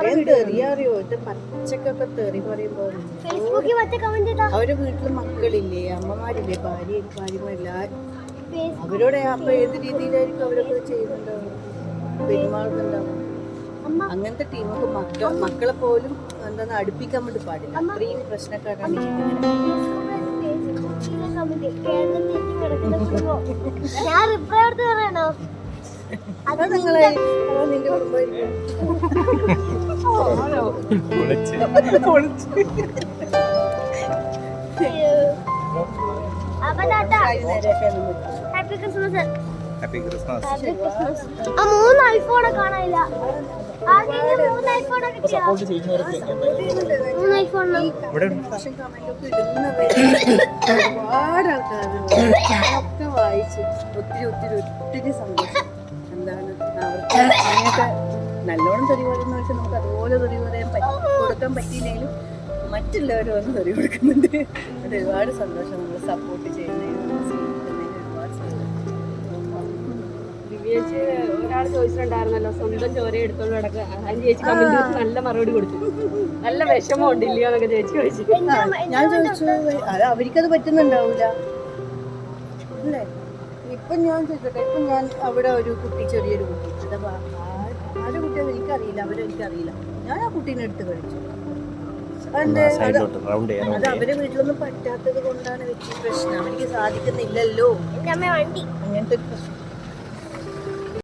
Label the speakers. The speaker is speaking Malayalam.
Speaker 1: ഇത്രയും തെറി അറിയോ ഇത് പച്ചക്കൊക്കെ തെറി പറയുമ്പോ
Speaker 2: ഫേസ്ബുക്കിൽ മറ്റേ കമന്റ് ചെയ്താ
Speaker 1: അവരുടെ വീട്ടിൽ മക്കളില്ലേ അമ്മമാരില്ലേ ഭാര്യ
Speaker 2: ഭാര്യമാരില്ല
Speaker 1: അവരോട് അപ്പൊ ഏത് രീതിയിലായിരിക്കും അവരൊക്കെ ചെയ്യുന്നുണ്ടാവും പെരുമാറുന്നുണ്ടാവും അങ്ങനത്തെ ടീമൊക്കെ മക്കൾ മക്കളെ പോലും എന്താന്ന് അടുപ്പിക്കാൻ വേണ്ടി പാടില്ല. അത്രയും പ്രശ്നക്കാരാണ്
Speaker 2: കുടുംബം ഞാൻ റിപ്ലൈ എടുത്ത് പറയണോ?
Speaker 1: അത് നിങ്ങളെ നിന്റെ കുടുംബമായിരിക്കും
Speaker 2: ഹാപ്പി ക്രിസ്മസ് മൂന്ന് കാണാനില്ല
Speaker 1: ഒത്തിരി ഒത്തിരി ഒത്തിരി സന്തോഷം എന്താണ് നല്ലോണം തെറി പറയുന്നവർക്ക് വെച്ചാൽ അതുപോലെ തെറി പറയാൻ പറ്റി കൊടുക്കാൻ പറ്റിയില്ലെങ്കിലും മറ്റുള്ളവരും വന്ന് തൊറി കൊടുക്കുന്നുണ്ട്. അത് ഒരുപാട് സന്തോഷം നമ്മൾ സപ്പോർട്ട് ചെയ്യുന്നതിന് നമ്മൾ സ്നേഹിക്കുന്നതിന് ഒരുപാട് സന്തോഷം.
Speaker 3: ദിവ്യേച്ചി ഒരാൾ ചോദിച്ചിട്ടുണ്ടായിരുന്നല്ലോ സ്വന്തം ചോര എടുത്തോണ്ട് കിടക്കുക അതിന് ചേച്ചി കമന്റ് നല്ല മറുപടി കൊടുത്തു. നല്ല വിഷമം ഉണ്ടില്ലയോ എന്നൊക്കെ ചേച്ചി ചോദിച്ചു.
Speaker 1: ഞാൻ ചോദിച്ചു അത് അവർക്കത് പറ്റുന്നുണ്ടാവൂല. അല്ലേ? ഇപ്പൊ ഞാൻ ചോദിച്ചോട്ടെ ഇപ്പൊ ഞാൻ അവിടെ ഒരു കുട്ടി ചെറിയൊരു കുട്ടി അഥവാ ആരുടെ കുട്ടിയെന്ന് എനിക്കറിയില്ല അവരെ എനിക്കറിയില്ല. ഞാൻ ആ കുട്ടീനെ എടുത്ത് കഴിച്ചു? അത് അവരെ വീട്ടിലൊന്നും പറ്റാത്തത് കൊണ്ടാണ് വെച്ച് പ്രശ്നം. അവർക്ക് സാധിക്കുന്നില്ലല്ലോ.
Speaker 2: എന്റെ അമ്മ വണ്ടി.
Speaker 1: അങ്ങനത്തെ ഒരു പ്രശ്നം.